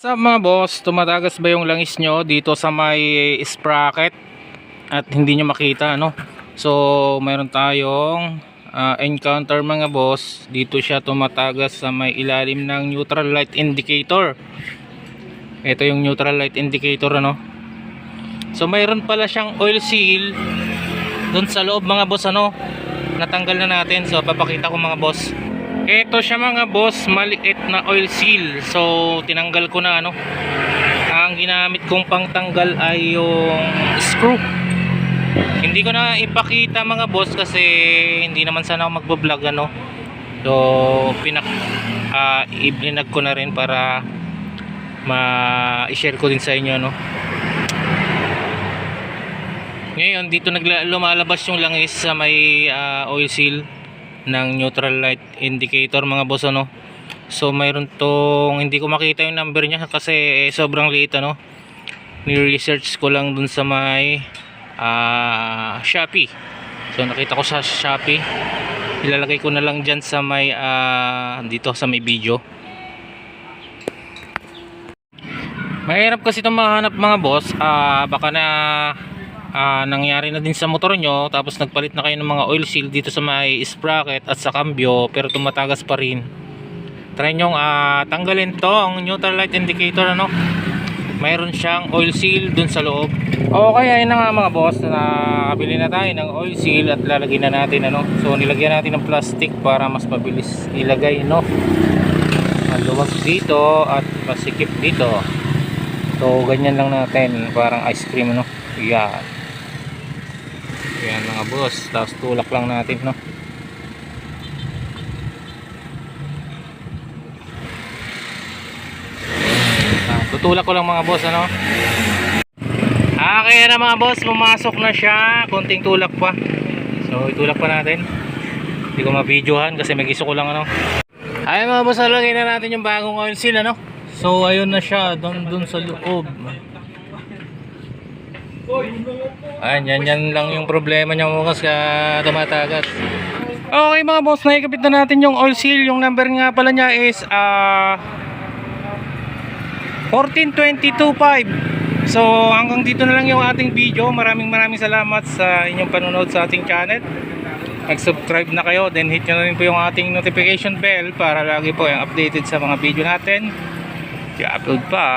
Sa mga boss, tumatagas ba yung langis nyo dito sa may sprocket? At hindi nyo makita no? So mayroon tayong ah, encounter mga boss. Dito siya tumatagas sa may ilalim ng neutral light indicator. Ito yung neutral light indicator ano? So mayroon pala siyang oil seal dun sa loob mga boss ano? Natanggal na natin. So papakita ko mga boss ito siya mga boss maliit na oil seal. So tinanggal ko na ano. Ang ginamit kong pangtanggal ay yung screw. Hindi ko na ipakita mga boss kasi hindi naman sana ako magbo-vlog ano. So pinak uh, iblinag ko na rin para ma-share ko din sa inyo no ngayon dito nagla lumalabas yung langis sa may ah, oil seal ng neutral light indicator mga boss ano. So mayroon tong hindi ko makita yung number niya kasi eh, sobrang liit ano. Ni-research ko lang dun sa may ah, Shopee. So nakita ko sa Shopee. Ilalagay ko na lang dyan sa may ah, dito sa may video. Mahirap kasi itong mahanap mga boss. Ah, baka na ah, nangyari na din sa motor nyo tapos nagpalit na kayo ng mga oil seal dito sa may sprocket at sa cambio pero tumatagas pa rin. Try nyo ah, tanggalin to ang neutral light indicator ano? Mayroon siyang oil seal dun sa loob. Okay ayun na nga mga boss nakabili na tayo ng oil seal at lalagyan na natin ano? So nilagyan natin ng plastic para mas mabilis ilagay no? Maluwag dito at pasikip dito so ganyan lang natin. Parang ice cream no? Yan. Yan mga boss. Tapos tulak lang natin no? Ah, tutulak ko lang mga boss ano? Ah kaya na mga boss pumasok na siya. Konting tulak pa. So itulak pa natin. Hindi ko ma-videohan kasi may giso ko lang ano? Ayun mga boss lagay na natin yung bagong oil seal ano so ayun na siya doon doon sa loob Ayan, yan, yan lang yung problema niya mga boss ka tumatagas. Okay mga boss, naikabit na natin yung oil seal. Yung number nga pala niya is ah 14225. So hanggang dito na lang yung ating video. Maraming maraming salamat sa inyong panonood sa ating channel. Mag-subscribe na kayo, then hit nyo na rin po yung ating notification bell para lagi po yung updated sa mga video natin. I-upload pa.